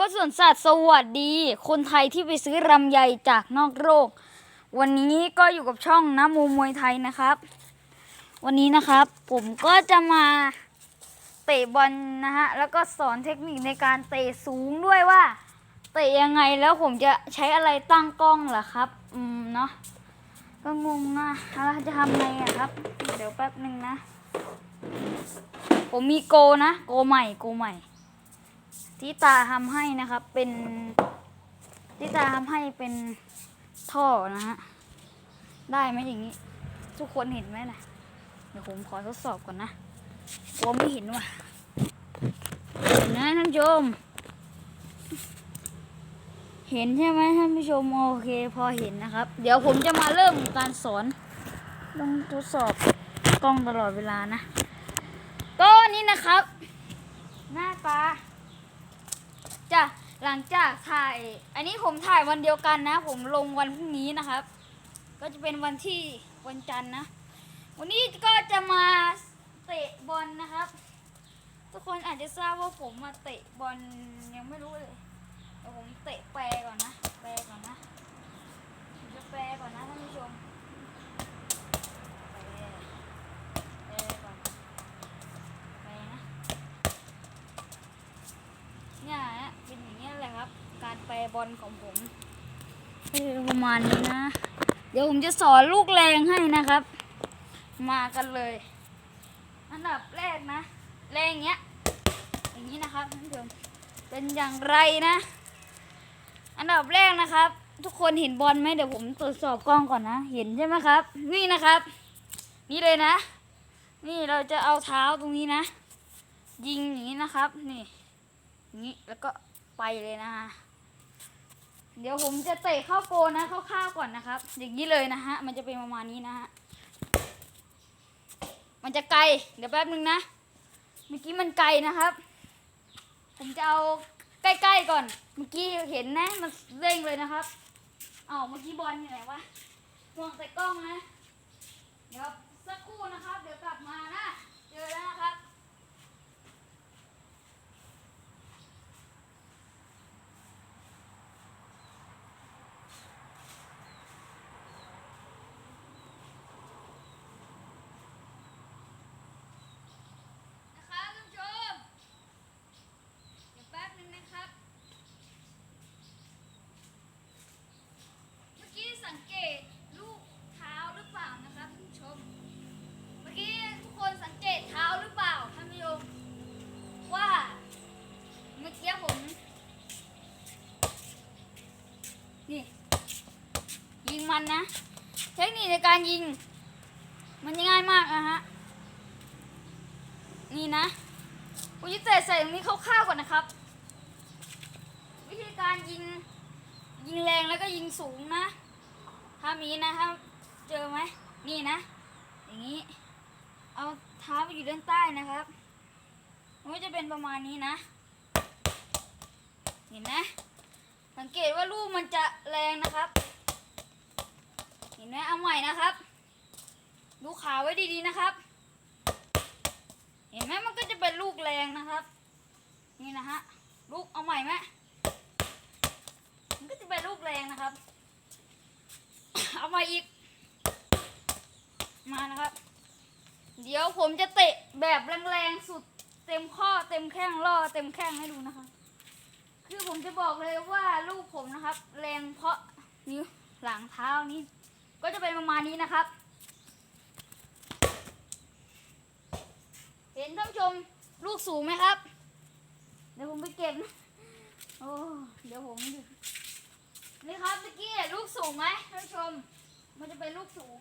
ก็ส่วนสัตว์สวัสดี คนไทยที่ไปซื้อรำไยจากนอกโลกวันนี้ก็อยู่กับช่องน้ำมูมวยไทยนะครับ วันนี้นะครับ ผมก็จะมาเตะบอลนะฮะแล้วก็สอนเทคนิคในการเตะสูงด้วยว่าเตะยังไงแล้วผมจะใช้อะไรตั้งกล้องล่ะครับ อืมเนาะก็งงอะแล้วจะทำไงอะครับ เดี๋ยวแป๊บหนึ่งนะ ผมมีโกนะ โกใหม่โกใหม่ ที่ตาทำให้นะครับ เป็นที่ตาทำให้เป็นท่อนะฮะได้ไหมอย่างนี้ ทุกคนเห็นไหมนะเดี๋ยวผมขอทดสอบก่อนนะกลัวไม่เห็นว่ะเห็นนะท่านผู้ชม เห็นใช่ไหมท่านผู้ชมโอเคพอเห็นนะครับ เดี๋ยวผมจะมาเริ่มการสอนต้องทดสอบกล้องตลอดเวลานะก็นี่นะครับ หน้าตา จะหลังจากถ่าย อันนี้ผมถ่ายวันเดียวกันนะ ผมลงวันพรุ่งนี้นะครับ ก็จะเป็นวันที่วันจันทร์นะ วันนี้ก็จะมาเตะบอลนะครับ ทุกคนอาจจะทราบว่าผมมาเตะบอลยังไม่รู้เลยเดี๋ยวผมเตะแปรก่อนนะ แปรก่อนนะผมจะแปรก่อนนะท่านผู้ชมแปรแปรก่อนแปรนะเนี่ยนะเป็นอย่างนี้ยแหละครับ การแปรบอล ของผมประมาณนี้นะ เดี๋ยวผมจะสอนลูกแรงให้นะครับ มากันเลย อันดับแรกนะ แรงเงี้ย อย่างนี้นะครับท่านผู้ชมเป็นอย่างไรนะ อันดับแรกนะครับ ทุกคนเห็นบอลไหมเดี๋ยวผมตรวจสอบกล้องก่อนนะ เห็นใช่ไหมครับ นี่นะครับ นี่เลยนะ นี่เราจะเอาเท้าตรงนี้นะ ยิงอย่างนี้นะครับ นี่อย่างนี้แล้วก็ไปเลยนะฮะ เดี๋ยวผมจะเตะเข้าโกนนะคร่าวๆก่อนนะครับ อย่างนี้เลยนะฮะ มันจะเป็นประมาณนี้นะฮะ มันจะไกล เดี๋ยวแป๊บนึงนะ เมื่อกี้มันไกลนะครับ ผมจะเอาใกล้ๆก่อน เมื่อกี้เห็นนะ มันเร่งเลยนะครับเอาเมื่อกี้บอลอยู่ไหนวะห่วงแต่กล้องนะ เดี๋ยวสักครู่นะครับ เดี๋ยวกลับมานะ เจอแล้วนะครับท่านผู้ชม เดี๋ยวแป๊บนึงนะครับ เมื่อกี้ สังเกตลูกเท้าหรือเปล่านะครับท่านผู้ชม เมื่อกี้ทุกคนสังเกตเท้าหรือเปล่าท่านผู้ชมว่าเมื่อกี้ผม นี่ ยิงมันนะ เทคนิคในการยิง มันง่ายมากนะฮะ นี่นะผมจะเตะใส่ตรงนี้คร่าวๆก่อนนะครับ วิธีการยิงยิงแรงแล้วก็ยิงสูงนะ ถ้ามีนะครับ เจอไหมนี่นะ อย่างนี้ เอาเท้าไปอยู่ด้านใต้นะครับมันก็จะเป็นประมาณนี้นะ เห็นนะสังเกตว่าลูกมันจะแรงนะครับ เห็นไหมเอาใหม่นะครับ ดูขาไว้ดีๆนะครับ เห็นไหมมันก็จะเป็นลูกแรงนะครับ นี่นะฮะ ลูกเอาใหม่ไหมมันก็จะเป็นลูกแรงนะครับ เอามาอีก มานะครับ เดี๋ยวผมจะเตะแบบแรงๆสุดเต็มข้อเต็มแข้งล่อเต็มแข้งให้ดูนะครับ คือผมจะบอกเลยว่าลูกผมนะครับ แรงเพราะนิ้วหลังเท้านี้ ก็จะเป็นประมาณนี้นะครับ เห็นท่านชมลูกสูงไหมครับ เดี๋ยวผมไปเก็บนะโอ้เดี๋ยวผมดู นี่ครับเมื่อกี้ลูกสูงไหมท่านผู้ชม มันจะเป็นลูกสูง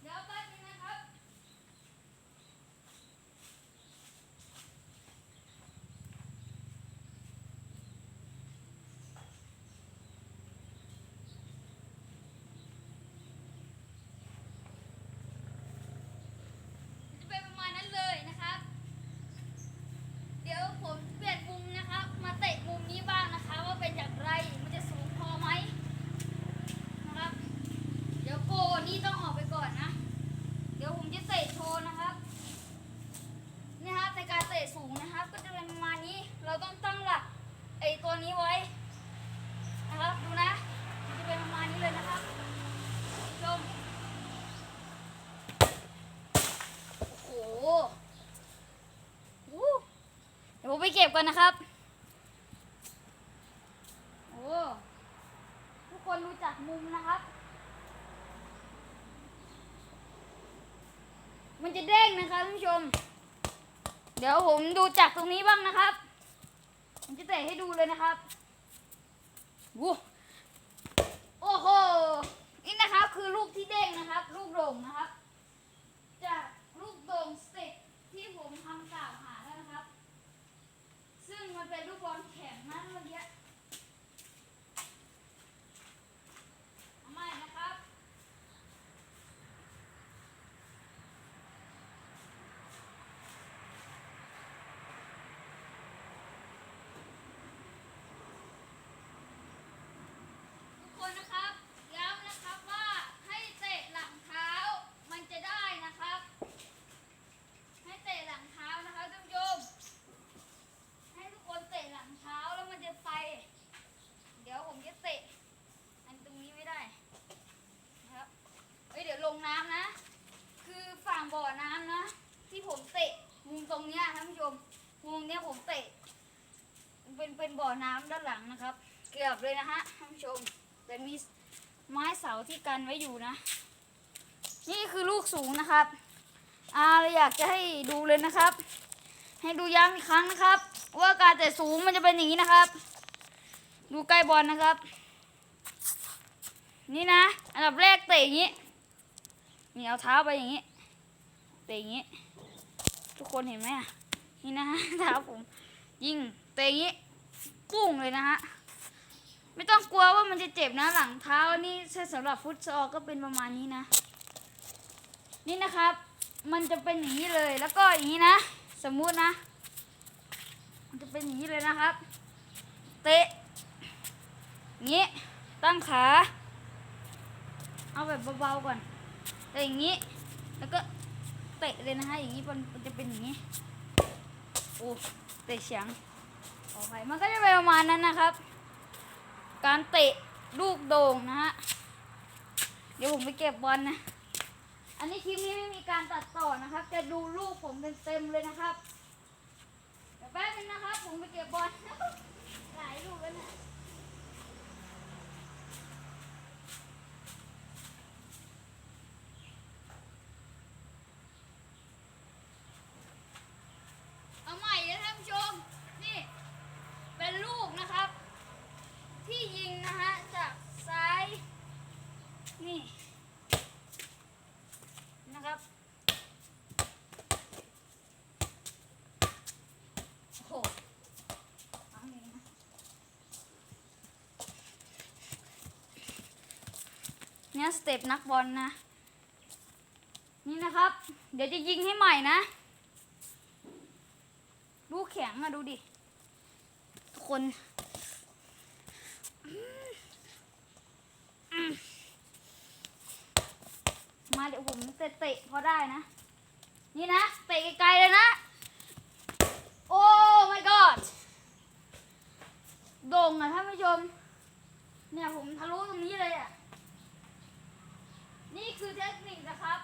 เดี๋ยวแป๊บนึงนะครับจะเป็นประมาณนั้นเลยนะครับ เดี๋ยวผมเปลี่ยนมุมนะครับ มาเตะมุมนี้บ้างนะค ก็บกันนะครับ โอ้ ทุกคนรู้จักมุมนะครับ มันจะเด้งนะครับท่านผู้ชม เดี๋ยวผมดูจากตรงนี้บ้างนะครับ ผมจะเตะให้ดูเลยนะครับวู้โอ้โห นี่นะครับคือลูกที่เด้งนะครับ ลูกโด่งนะครับ จากลูกโด่งสเต็ปที่ผมทำกล่าวหาแล้วนะครับ ซึ่งมันเป็นลูกบอลแข็งนะเมื่อกี้เอาใหม่นะครับ ทุกคนนะครับย้ำนะครับว่าให้เตะหลังเท้ามันจะได้นะครับ ให้เตะหลังเท้านะครับท่านผู้ชมให้ทุกคนเตะหลังเท้าแล้วมันจะไป เดี๋ยวผมจะเตะอันตรงนี้ไม่ได้นะครับเฮ้ยเดี๋ยวลงน้ำนะ คือฝั่งบ่อน้ำนะ ที่ผมเตะมุมตรงเนี้ยท่านผู้ ชมมุมเนี้ผมเตะเป็นเป็นบ่อน้ำด้านหลังนะครับ เกือบเลยนะฮะท่านผู้ชม แต่มีไม้เสาที่กันไว้อยู่นะ นี่คือลูกสูงนะครับอาอยากจะให้ดูเลยนะครับ ให้ดูย้ำอีกครั้งนะครับ ว่าการเตะสูงมันจะเป็นอย่างนี้นะครับ ดูใกล้บอลนะครับ นี่นะ อันดับแรกเตะอย่างนี้นี่เอาเท้าไปอย่างนี้ เตะอย่างนี้ ทุกคนเห็นไหมอะ นี่นะฮะเท้าผมยิงเตะอย่างนี้ปุ้งเลยนะฮะไม่ต้องกลัวว่ามันจะเจ็บนะหลังเท้านี่ใช่สำหรับฟุตซอลก็เป็นประมาณนี้นะ นี่นะครับ มันจะเป็นอย่างนี้เลยแล้วก็อย่างนี้นะ สมมุตินะ มันจะเป็นอย่างนี้เลยนะครับ เตะอย่างนี้ตั้งขาเอาแบบเบาๆก่อนเตะอย่างนี้ แล้วก็เตะเลยนะฮะอย่างนี้มันจะเป็นอย่างนี้ อ้เตะเฉียงขออภัยมันก็จะเป็นประมาณนั้นนะครับ การเตะลูกโด่งนะฮะ เดี๋ยวผมไปเก็บบอลนะ อันนี้คลิปนี้ไม่มีการตัดต่อนะครับ จะดูลูกผมเต็มๆเลยนะครับ เดี๋ยวแป๊บนึงนะครับ ผมไปเก็บบอล หลายลูกแล้วนะเอาใหม่เลยท่านผู้ชม นี่ เป็นลูกนะครับ ที่ยิงนะฮะจากซ้าย นี่ นะครับ โอ้โหเอาเองนะเนี่ยสเต็ปนักบอลนะ นี่นะครับ เดี๋ยวจะยิงให้ใหม่นะลูแข็งอะดูดิ ทุกคนมาเดี๋ยวผมเตะเตะพอได้นะ นี่นะ เตะไกลๆเลยนะ โอ้ my god โด่งอะท่านผู้ชม เนี่ยผมทะลุตรงนี้เลยอะ นี่คือเทคนิคนะครับ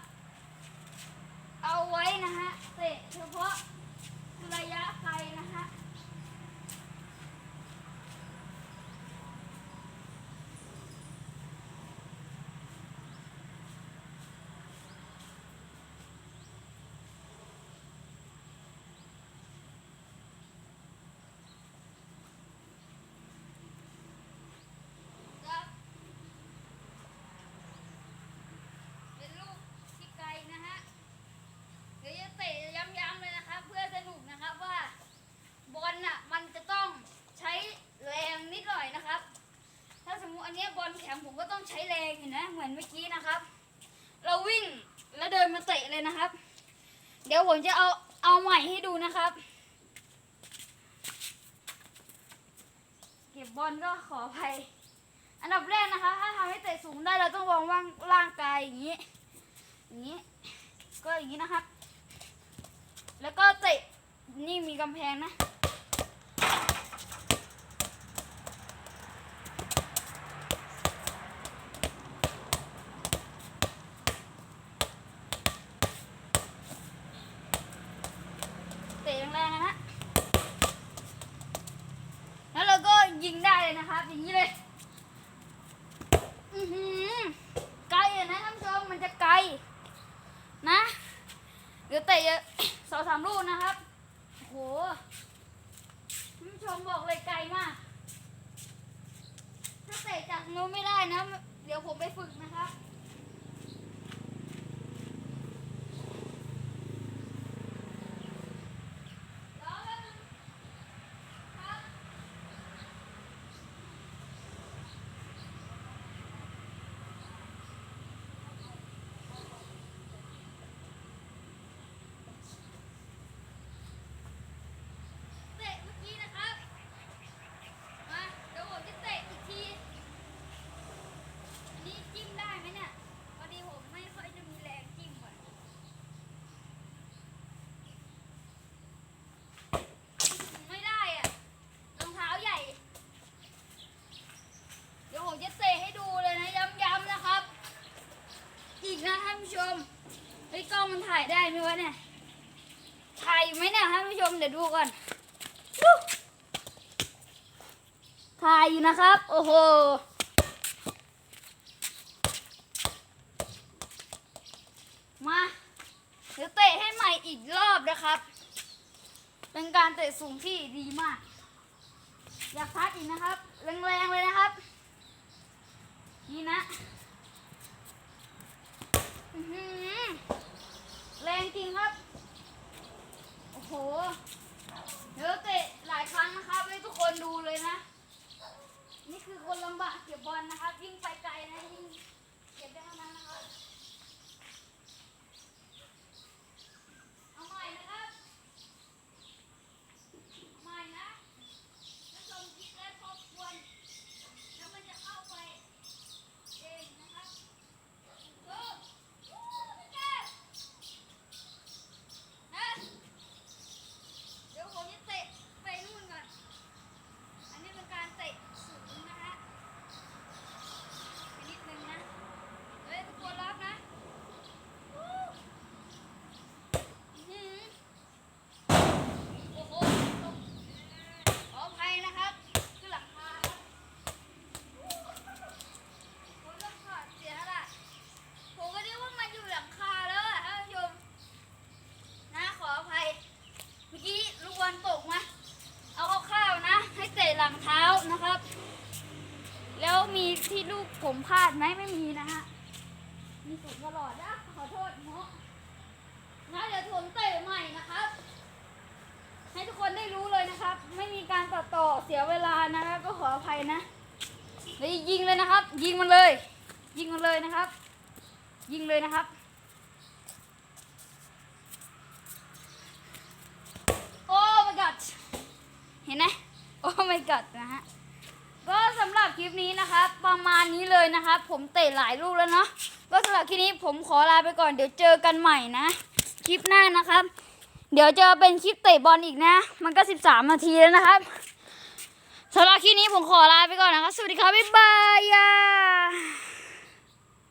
เอาไว้นะฮะเตะเฉพาะระยะไกลนะฮะ ครับเป็นลูกที่ไกลนะฮะ เดี๋ยวจะเตะย้ำๆเลยนะครับ เพื่อสนุกนะครับว่าบอลน่ะมันจะต้องใช้แรงนิดหน่อยนะครับ ถ้าสมมุติอันเนี้ยบอลแข็งผมก็ต้องใช้แรงเห็นไหมเหมือนเมื่อกี้นะครับ เราวิ่งแล้วเดินมาเตะเลยนะครับ เดี๋ยวผมจะเอาเอาใหม่ให้ดูนะครับ เก็บบ อลก็ขออภัย อันดับแรกนะคะ ถ้าทำให้เตะสูงได้เราต้องวางว่างร่างกายอย่างนี้ อย่างนี้ ก็อย่างนี้นะครับ แล้วก็เตะนี่มีกำแพงนะ เดี๋ยวเตะเยอะสองสามลูกนะครับ โอ้โหผู้ชมบอกเลยไกลมาก ถ้าเตะจากนู้นไม่ได้นะ เดี๋ยวผมไปฝึกนะครับ รอแป๊บนึงครับ เตะเมื่อกี้นะครับ มาเดี๋ยวผมจะเตะอีกที อันนี้จิ้มได้ไหมเนี่ยพอดีผมไม่ค่อยจะมีแรงจิ้มก่อนไม่ได้อะรองเท้าใหญ่ เดี๋ยวผมจะเตะให้ดูเลยนะ ย้ำๆนะครับ อีกนะท่านผู้ชมเฮ้ยกล้องมันถ่ายได้ไหมวะเนี่ย ถ่ายอยู่ไหมเนี่ยท่านผู้ช มเดี๋ยวดูก่อนวู้ถ่ายอยู่นะครับ โอ้โหมาเดี๋ยวเตะให้ใหม่อีกรอบนะครับ เป็นการเตะสูงที่ดีมาก อยากพักอีกนะครับแรงๆเลยนะครับ นี่นะแรงจริงครับ โหเดี๋ยวเตะหลายครั้งนะครับให้ทุกคนดูเลยนะ นี่คือคนลำบากเก็บบอลนะครับยิ่งไปไกลนะยิ่งเก็บได้เท่านั้นนะครับ เอาใหม่นะครับเอาใหม่นะแล้วลงคิดและทบทวนแล้วมันจะเข้าไปเองนะครับโอ้โหไม่แก้นะ เดี๋ยวผมจะเตะไปนู่นก่อน อันนี้เป็นการเตะสูงนะฮะไปนิดนึงนะ เฮ้ยทุกคนรับนะวู้อื้อหือโอ้โหตกขออภัยนะครับคือหลังคาครับวู้ผมต้องถอดเสียละผมก็นึกว่ามันอยู่หลังคาแล้วอะท่านผู้ชม นะขออภัย เมื่อกี้ลูกบอลตกนะเอาคร่าวๆนะ ให้เตะหลังเท้านะครับ แล้วมีที่ ลูกผมพลาดไหมไม่มีนะฮะ มีสูงตลอดนะขอโทษเนาะนะเดี๋ยวผมเตะใหม่นะครับ ให้ทุกคนได้รู้เลยนะครับ ไม่มีการตัดต่อเสียเวลานะก็ขออภัยนะแล้วยิงเลยนะครับ ยิงมันเลย ยิงมันเลยนะครับ ยิงเลยนะครับโอ้ my god เห็นไหมโอ้ my god นะฮะ ก็สำหรับคลิปนี้นะครับ ประมาณนี้เลยนะครับ ผมเตะหลายลูกแล้วเนาะก็สำหรับคลิปนี้ผมขอลาไปก่อนเดี๋ยวเจอกันใหม่นะ คลิปหน้านะครับ เดี๋ยวจะเป็นคลิปเตะบอลอีกนะ มันก็ 13 นาทีแล้วนะครับสำหรับคลิปนี้ผมขอลาไปก่อนนะครับสวัสดีครับบ๊ายบาย